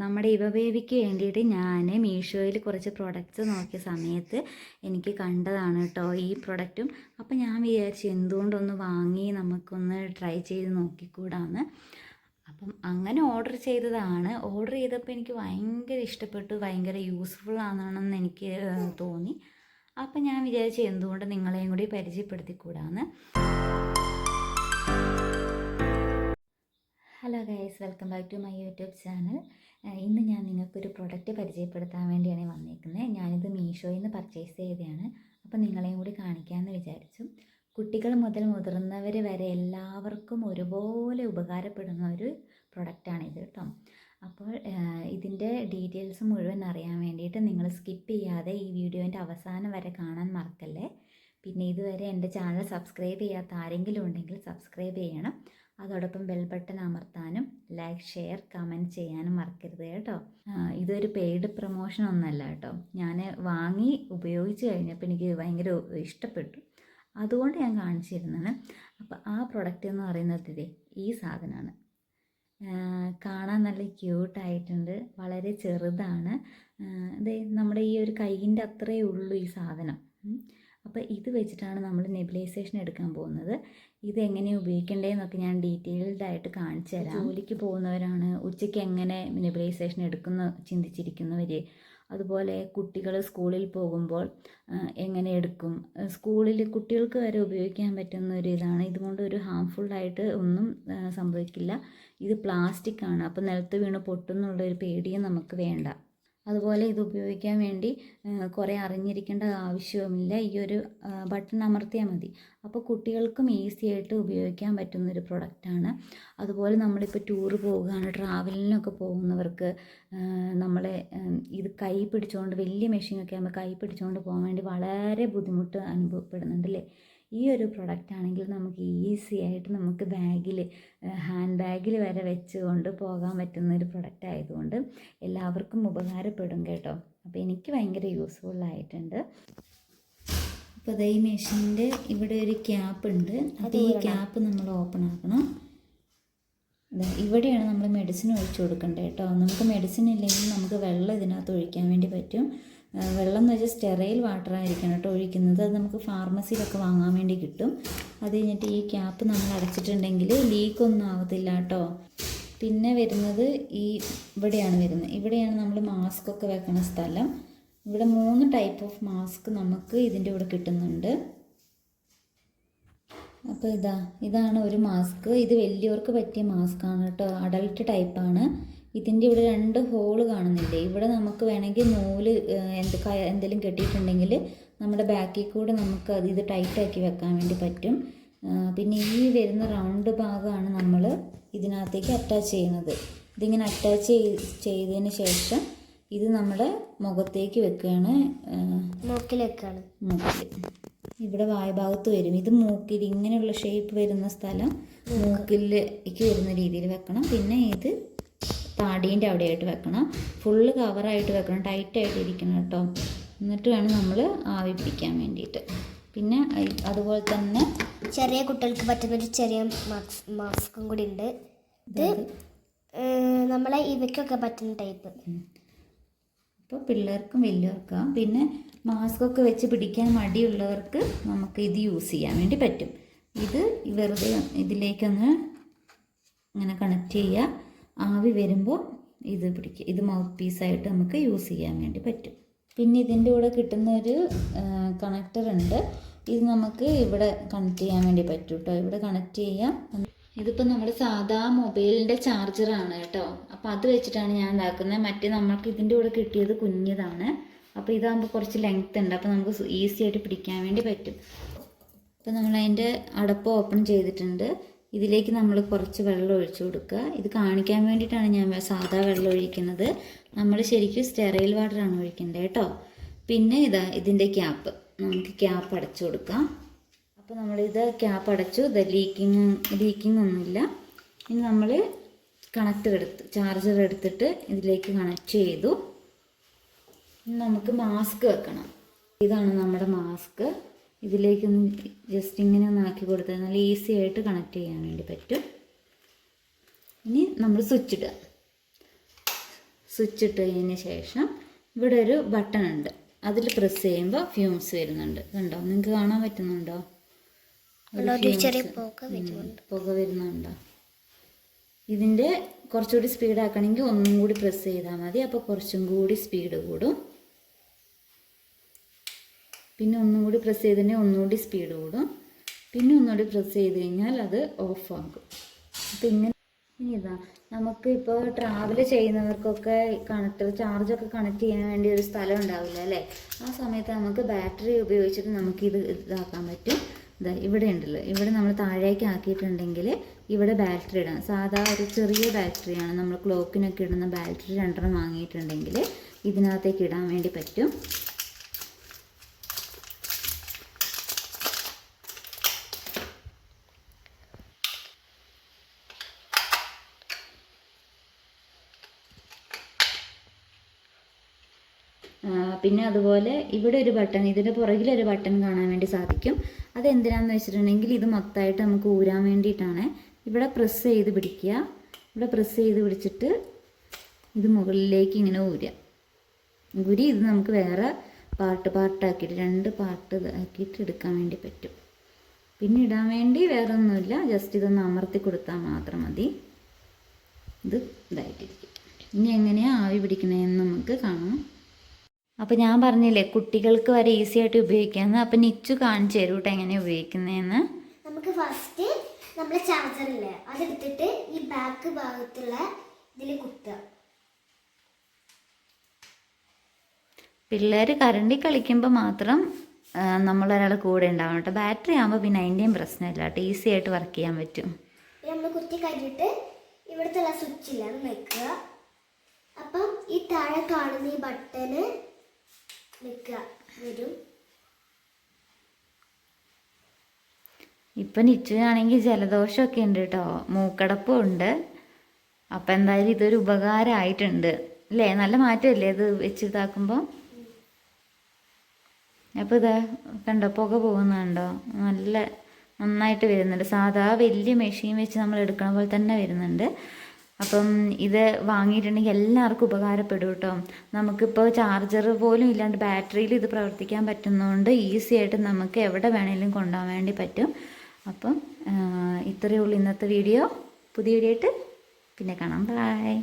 നമ്മുടെ ഇവ ബേബിക്ക് വേണ്ടിയിട്ട് ഞാൻ മീഷോയിൽ കുറച്ച് പ്രൊഡക്റ്റ്സ് നോക്കിയ സമയത്ത് എനിക്ക് കണ്ടതാണ് കേട്ടോ ഈ പ്രൊഡക്റ്റും അപ്പം ഞാൻ വിചാരിച്ചു എന്തുകൊണ്ടൊന്ന് വാങ്ങി നമുക്കൊന്ന് ട്രൈ ചെയ്ത് നോക്കിക്കൂടാന്ന്. അപ്പം അങ്ങനെ ഓർഡർ ചെയ്തതാണ്. ഓർഡർ ചെയ്തപ്പോൾ എനിക്ക് ഭയങ്കര ഇഷ്ടപ്പെട്ടു. ഭയങ്കര യൂസ്ഫുൾ ആണെന്ന് എനിക്ക് തോന്നി. അപ്പം ഞാൻ വിചാരിച്ചു എന്തുകൊണ്ട് നിങ്ങളെയും കൂടി പരിചയപ്പെടുത്തിക്കൂടാന്ന്. Hello guys welcome back to my YouTube channel ഇന്ന് ഞാൻ നിങ്ങൾക്കൊരു പ്രൊഡക്റ്റ് പരിചയപ്പെടുത്താൻ വേണ്ടിയാണ് വന്നിരിക്കുന്നത് ഞാനിത് മീഷോയിൽ നിന്ന് പർച്ചേസ് ചെയ്തതാണ്. അപ്പോൾ നിങ്ങളെയും കൂടി കാണിക്കാമെന്ന് വിചാരിച്ചു. കുട്ടികൾ മുതൽ മുതിർന്നവർ വരെ എല്ലാവർക്കും ഒരുപോലെ ഉപകാരപ്പെടുന്ന ഒരു പ്രൊഡക്റ്റാണിത് കേട്ടോ അപ്പോൾ ഇതിന്റെ ഡീറ്റെയിൽസ് മുഴുവൻ അറിയാൻ വേണ്ടിയിട്ട് നിങ്ങൾ സ്കിപ്പ് ചെയ്യാതെ ഈ വീഡിയോന്റെ അവസാനം വരെ കാണാൻ മറക്കല്ലേ. പിന്നെ ഇതുവരെ എന്റെ ചാനൽ സബ്സ്ക്രൈബ് ചെയ്യാത്ത ആരെങ്കിലും ഉണ്ടെങ്കിൽ സബ്സ്ക്രൈബ് ചെയ്യണം. അതോടൊപ്പം ബെൽ ബട്ടൺ അമർത്താനും ലൈക്ക് ഷെയർ കമന്റ് ചെയ്യാനും മറക്കരുത് കേട്ടോ. ഇതൊരു പെയ്ഡ് പ്രൊമോഷൻ ഒന്നല്ല കേട്ടോ. ഞാൻ വാങ്ങി ഉപയോഗിച്ച് കഴിഞ്ഞപ്പോൾ എനിക്ക് ഭയങ്കര ഇഷ്ടപ്പെട്ടു. അതുകൊണ്ട് ഞാൻ കാണിച്ചിരുന്നതാണ്. അപ്പോൾ ആ പ്രൊഡക്റ്റ് എന്ന് പറയുന്നത് ഇതേ ഈ സാധനമാണ്. കാണാൻ നല്ല ക്യൂട്ടായിട്ടുണ്ട് വളരെ ചെറുതാണ്. ഇത് നമ്മുടെ ഈ ഒരു കൈയിന്റെ അത്രയേ ഉള്ളൂ ഈ സാധനം. അപ്പോൾ ഇത് വെച്ചിട്ടാണ് നമ്മൾ നെബിലൈസേഷൻ എടുക്കാൻ പോകുന്നത്. ഇത് എങ്ങനെയാണ് ഉപയോഗിക്കേണ്ടതെന്നൊക്കെ ഞാൻ ഡീറ്റെയിൽഡ് ആയിട്ട് കാണിച്ചു തരാം. ജോലിക്ക് പോകുന്നവരാണ് ഉച്ചയ്ക്ക് എങ്ങനെ നെബിലൈസേഷൻ എടുക്കുന്ന ചിന്തിച്ചിരിക്കുന്നവർ അതുപോലെ കുട്ടികൾ സ്കൂളിൽ പോകുമ്പോൾ എങ്ങനെ എടുക്കും. സ്കൂളിൽ കുട്ടികൾക്ക് വരെ ഉപയോഗിക്കാൻ പറ്റുന്ന ഒരു ഇതാണ്. ഇതുകൊണ്ട് ഒരു ഹാംഫുള്ളായിട്ട് ഒന്നും സംഭവിക്കില്ല. ഇത് പ്ലാസ്റ്റിക് ആണ്. അപ്പോൾ നിലത്ത് വീണ് പൊട്ടുന്നുള്ള ഒരു പേടിയും നമുക്ക് വേണ്ട. അതുപോലെ ഇത് ഉപയോഗിക്കാൻ വേണ്ടി കുറെ അറിഞ്ഞിരിക്കേണ്ട ആവശ്യവുമില്ല. ഈ ഒരു ബട്ടൺ അമർത്തിയാൽ മതി. അപ്പോൾ കുട്ടികൾക്കും ഈസി ആയിട്ട് ഉപയോഗിക്കാൻ പറ്റുന്ന ഒരു പ്രൊഡക്റ്റാണ് അതുപോലെ നമ്മളിപ്പോൾ ടൂറ് പോവുകയാണ്. ട്രാവലിനൊക്കെ പോകുന്നവർക്ക് നമ്മളെ ഇത് കൈ പിടിച്ചുകൊണ്ട് വലിയ മെഷീനൊക്കെ ആകുമ്പോൾ കൈ പിടിച്ചുകൊണ്ട് പോകാൻ വേണ്ടി വളരെ ബുദ്ധിമുട്ട് അനുഭവപ്പെടുന്നുണ്ട് അല്ലേ ഈ ഒരു പ്രൊഡക്റ്റ് ആണെങ്കിൽ നമുക്ക് ഈസി ആയിട്ട് നമുക്ക് ബാഗിൽ ഹാൻഡ് ബാഗിൽ വരെ വെച്ചുകൊണ്ട് പോകാൻ പറ്റുന്ന ഒരു പ്രൊഡക്റ്റ് ആയതുകൊണ്ട് എല്ലാവർക്കും ഉപകാരപ്പെടും കേട്ടോ. അപ്പോൾ എനിക്ക് ഭയങ്കര യൂസ്ഫുൾ ആയിട്ടുണ്ട്. അപ്പോൾ അതേ മെഷീന്റെ ഇവിടെ ഒരു ക്യാപ്പ് ഉണ്ട്. അപ്പോൾ ഈ ക്യാപ്പ് നമ്മൾ ഓപ്പൺ ആക്കണം. ഇവിടെയാണ് നമ്മൾ മെഡിസിൻ ഒഴിച്ചു കൊടുക്കേണ്ടത് കേട്ടോ. നമുക്ക് മെഡിസിൻ ഇല്ലെങ്കിൽ നമുക്ക് വെള്ളം ഇതിനകത്ത് ഒഴിക്കാൻ വേണ്ടി പറ്റും. വെള്ളം എന്ന് വെച്ചാൽ സ്റ്റെറൈൽ വാട്ടർ ആയിരിക്കണം കേട്ടോ ഒഴിക്കുന്നത്. അത് നമുക്ക് ഫാർമസിയിലൊക്കെ വാങ്ങാൻ വേണ്ടി കിട്ടും. അത് കഴിഞ്ഞിട്ട് ഈ ക്യാപ്പ് നമ്മൾ അടച്ചിട്ടുണ്ടെങ്കിൽ ലീക്കൊന്നും ആവത്തില്ല കേട്ടോ. പിന്നെ വരുന്നത് ഈ ഇവിടെയാണ് വരുന്നത്. ഇവിടെയാണ് നമ്മൾ മാസ്ക് ഒക്കെ വെക്കുന്ന സ്ഥലം. ഇവിടെ മൂന്ന് ടൈപ്പ് ഓഫ് മാസ്ക് നമുക്ക് ഇതിന്റെ കൂടെ കിട്ടുന്നുണ്ട്. അപ്പോൾ ഇതാ ഇതാണ് ഒരു മാസ്ക് ഇത് വലിയവർക്ക് പറ്റിയ മാസ്ക് ആണ് കേട്ടോ. അഡൽട്ട് ടൈപ്പാണ് ഇതിന്റെ ഇവിടെ രണ്ട് ഹോൾ കാണുന്നില്ലേ? ഇവിടെ നമുക്ക് വേണമെങ്കിൽ നൂൽ എന്ത് എന്തെങ്കിലും കെട്ടിയിട്ടുണ്ടെങ്കിൽ നമ്മുടെ ബാക്കിൽ കൂടെ നമുക്ക് അത് ഇത് ടൈറ്റാക്കി വെക്കാൻ വേണ്ടി പറ്റും. പിന്നെ ഈ വരുന്ന റൗണ്ട് ഭാഗമാണ് നമ്മൾ ഇതിനകത്തേക്ക് അറ്റാച്ച് ചെയ്യുന്നത്. ഇതിങ്ങനെ അറ്റാച്ച് ചെയ്തതിന് ശേഷം ഇത് നമ്മുടെ മുഖത്തേക്ക് വെക്കുകയാണ്. മൂക്കിലേക്കാണ് മൂക്കിൽ വെക്കുകയാണ്. മൂക്കിൽ. ഇവിടെ വായഭാഗത്ത് വരും. ഇത് മൂക്കിൽ ഇങ്ങനെയുള്ള ഷേപ്പ് വരുന്ന സ്ഥലം മൂക്കിലേക്ക് വരുന്ന രീതിയിൽ വെക്കണം. പിന്നെ ഇത് താടീന്റെ അവിടെയായിട്ട് വെക്കണം. ഫുള്ള് കവറായിട്ട് വെക്കണം. ടൈറ്റായിട്ട് ഇരിക്കണം കേട്ടോ. എന്നിട്ട് വേണം നമ്മൾ ആവി പിടിക്കാൻ വേണ്ടിയിട്ട്. പിന്നെ അതുപോലെ തന്നെ ചെറിയ കുട്ടികൾക്ക് പറ്റുന്ന ഒരു ചെറിയ മാസ്ക് മാസ്കും കൂടി ഉണ്ട്. ഇത് നമ്മളെ ഇവയ്ക്കൊക്കെ പറ്റുന്ന ടൈപ്പ് ഇപ്പോൾ പിള്ളേർക്കും വലിയവർക്കും പിന്നെ മാസ്ക് ഒക്കെ വെച്ച് പിടിക്കാൻ മടിയുള്ളവർക്ക് നമുക്ക് ഇത് യൂസ് ചെയ്യാൻ വേണ്ടി പറ്റും. ഇത് വെറുതെ ഇതിലേക്കൊന്ന് ഇങ്ങനെ കണക്ട് ചെയ്യുക ആവി വരുമ്പോൾ ഇത് പിടിക്കുക ഇത് മൗത്ത് പീസായിട്ട് നമുക്ക് യൂസ് ചെയ്യാൻ വേണ്ടി പറ്റും. പിന്നെ ഇതിന്റെ കൂടെ കിട്ടുന്ന ഒരു കണക്ടർ ഉണ്ട്. ഇത് നമുക്ക് ഇവിടെ കണക്ട് ചെയ്യാൻ വേണ്ടി പറ്റും കേട്ടോ ഇവിടെ കണക്ട് ചെയ്യാം. ഇതിപ്പോൾ നമ്മുടെ സാധാ മൊബൈലിന്റെ ചാർജറാണ് കേട്ടോ അപ്പോൾ അത് വെച്ചിട്ടാണ് ഞാൻ ഇതാക്കുന്നത്. മറ്റേ നമ്മൾക്ക് ഇതിന്റെ കൂടെ കിട്ടിയത് കുഞ്ഞതാണ്. അപ്പോൾ ഇതാകുമ്പോൾ കുറച്ച് ലെങ്ത് ഉണ്ട്. അപ്പോൾ നമുക്ക് ഈസി ആയിട്ട് പിടിക്കാൻ വേണ്ടി പറ്റും. അപ്പോൾ നമ്മൾ അതിന്റെ അടപ്പ് ഓപ്പൺ ചെയ്തിട്ടുണ്ട്. ഇതിലേക്ക് നമ്മൾ കുറച്ച് വെള്ളം ഒഴിച്ചു കൊടുക്കുക. ഇത് കാണിക്കാൻ വേണ്ടിയിട്ടാണ് ഞാൻ സാധാ വെള്ളം ഒഴിക്കുന്നത്. നമ്മൾ ശരിക്കും സ്റ്റെറൈൽ വാട്ടറാണ് ഒഴിക്കേണ്ടത് കേട്ടോ. പിന്നെ ഇതാ ഇതിന്റെ ക്യാപ്പ്. നമുക്ക് ക്യാപ്പ് അടച്ചു കൊടുക്കാം. അപ്പോൾ നമ്മളിത് ക്യാപ്പ് അടച്ചു. ഇത് ലീക്കിങ് ലീക്കിംഗ് ഒന്നുമില്ല. ഇനി നമ്മൾ കണക്റ്റർ എടുത്ത് ചാർജർ എടുത്തിട്ട് ഇതിലേക്ക് കണക്ട് ചെയ്തു. നമുക്ക് മാസ്ക് വെക്കണം. ഇതാണ് നമ്മുടെ മാസ്ക് ഇതിലേക്കൊന്ന് ജസ്റ്റ് ഇങ്ങനെ ഒന്ന് ആക്കി കൊടുത്താൽ നല്ല ഈസി ആയിട്ട് കണക്ട് ചെയ്യാൻ വേണ്ടി പറ്റും. ഇനി നമ്മൾ സ്വിച്ച് ഇടുക. സ്വിച്ച് ഇട്ടതിന് ശേഷം ഇവിടെ ഒരു ബട്ടൺ ഉണ്ട്. അതിൽ പ്രസ് ചെയ്യുമ്പോൾ ഫ്യൂംസ് വരുന്നുണ്ട്. കണ്ടോ? നിങ്ങൾക്ക് കാണാൻ പറ്റുന്നുണ്ടോ? പുക വരുന്നുണ്ടോ? ഇതിന്റെ കുറച്ചുകൂടി സ്പീഡ് ആക്കണമെങ്കിൽ ഒന്നും കൂടി പ്രസ് ചെയ്താൽ മതി. അപ്പോൾ കുറച്ചും കൂടി സ്പീഡ് കൂടും. പിന്നെ ഒന്നുകൂടി കൂടി പ്രസ് കഴിഞ്ഞാൽ ഒന്നുകൂടി സ്പീഡ് കൂടും പിന്നെ ഒന്നുകൂടി പ്രസ് ചെയ്ത് കഴിഞ്ഞാൽ അത് ഓഫ് ആകും അപ്പം ഇങ്ങനെ ഇതാ നമുക്ക് ഇപ്പോൾ ട്രാവൽ ചെയ്യുന്നവർക്കൊക്കെ കണക്ട് ചാർജൊക്കെ കണക്ട് ചെയ്യാൻ വേണ്ടി ഒരു സ്ഥലം ഉണ്ടാവില്ല അല്ലേ? ആ സമയത്ത് നമുക്ക് ബാറ്ററി ഉപയോഗിച്ചിട്ട് നമുക്കിത് ഇതാക്കാൻ പറ്റും. ഇതാ ഇവിടെ ഉണ്ടല്ലോ. ഇവിടെ നമ്മൾ താഴേക്ക് ആക്കിയിട്ടുണ്ടെങ്കിൽ ഇവിടെ ബാറ്ററി ഇടാം. സാധാ ഒരു ചെറിയ ബാറ്ററിയാണ് നമ്മൾ ക്ലോക്കിനൊക്കെ ഇടുന്ന ബാറ്ററി രണ്ടെണ്ണം വാങ്ങിയിട്ടുണ്ടെങ്കിൽ ഇതിനകത്തേക്ക് ഇടാൻ വേണ്ടി പറ്റും ആ, പിന്നെ അതുപോലെ ഇവിടെ ഒരു ബട്ടൺ ഇതിന്റെ പുറകിലൊരു ബട്ടൺ കാണാൻ വേണ്ടി സാധിക്കും. അത് എന്തിനാന്ന് വെച്ചിട്ടുണ്ടെങ്കിൽ ഇത് മൊത്തമായിട്ട് നമുക്ക് ഊരാൻ വേണ്ടിയിട്ടാണ്. ഇവിടെ പ്രസ് ചെയ്ത് പിടിക്കുക. ഇവിടെ പ്രസ് ചെയ്ത് പിടിച്ചിട്ട് ഇത് മുകളിലേക്ക് ഇങ്ങനെ ഊരുക ഊരി ഇത് നമുക്ക് വേറെ പാർട്ട് പാർട്ടാക്കിയിട്ട് രണ്ട് പാർട്ട് ആക്കിയിട്ട് എടുക്കാൻ വേണ്ടി പറ്റും. പിന്നെ ഇടാൻ വേണ്ടി വേറെ ഒന്നുമില്ല. ജസ്റ്റ് ഇതൊന്ന് അമർത്തി കൊടുത്താൽ മാത്രം മതി. ഇത് ഇതായിട്ടിരിക്കും. ഇനി എങ്ങനെയാണ് ആവി പിടിക്കണതെന്ന് നമുക്ക് കാണാം. അപ്പോൾ ഞാൻ പറഞ്ഞില്ലേ കുട്ടികൾക്ക് വരെ ഈസി ആയിട്ട് ഉപയോഗിക്കാമെന്ന് അപ്പം നിച്ചു കാണിച്ചു തരൂ കേട്ടോ എങ്ങനെ ഉപയോഗിക്കുന്നതെന്ന് നമുക്ക് ഫസ്റ്റ് നമ്മൾ ചാർജറില്ലേ അതെടുത്തിട്ട് ഈ ബാക്ക് ഭാഗത്തുള്ള ഇതിൽ കുത്തുക. പിള്ളേർ കരണ്ടി കളിക്കുമ്പോൾ മാത്രം നമ്മളൊരാൾ കൂടെ ഉണ്ടാവണം കേട്ടോ. ബാറ്ററി ആകുമ്പോൾ പിന്നെ അതിന്റെയും പ്രശ്നമില്ല കേട്ടോ. ഈസി ആയിട്ട് വർക്ക് ചെയ്യാൻ പറ്റും. നമ്മൾ കുത്തി കഴിഞ്ഞിട്ട് ഇവിടുത്തെ സ്വിച്ചില്ല അത് നിൽക്കുക അപ്പം ഈ താഴെ കാണുന്ന ഈ ബട്ടന് വരും. ഇപ്പം നിച്ചുവിനാണെങ്കിൽ ജലദോഷമൊക്കെ ഉണ്ട് കേട്ടോ മൂക്കടപ്പും ഉണ്ട്. അപ്പം എന്തായാലും ഇതൊരു ഉപകാരമായിട്ടുണ്ട് അല്ലേ? നല്ല മാറ്റമല്ലേ ഇത് വെച്ച് ഇതാക്കുമ്പോൾ അപ്പോൾ ഇതാ കണ്ടോ? പുക പോകുന്നുണ്ടോ? നല്ല നന്നായിട്ട് വരുന്നുണ്ട്. സാധാ വലിയ മെഷീൻ വെച്ച് നമ്മൾ എടുക്കണ പോലെ തന്നെ വരുന്നുണ്ട്. അപ്പം ഇത് വാങ്ങിയിട്ടുണ്ടെങ്കിൽ എല്ലാവർക്കും ഉപകാരപ്പെടും കേട്ടോ നമുക്കിപ്പോൾ ചാർജർ പോലും ഇല്ലാണ്ട് ബാറ്ററിയിൽ ഇത് പ്രവർത്തിക്കാൻ പറ്റുന്നതുകൊണ്ട് ഈസി ആയിട്ട് നമുക്ക് എവിടെ വേണമെങ്കിലും കൊണ്ടുപോകാൻ വേണ്ടി പറ്റും. അപ്പം ഇത്രയേ ഉള്ളൂ ഇന്നത്തെ വീഡിയോ പുതിയ വീഡിയോ ആയിട്ട് പിന്നെ കാണാം. ബൈ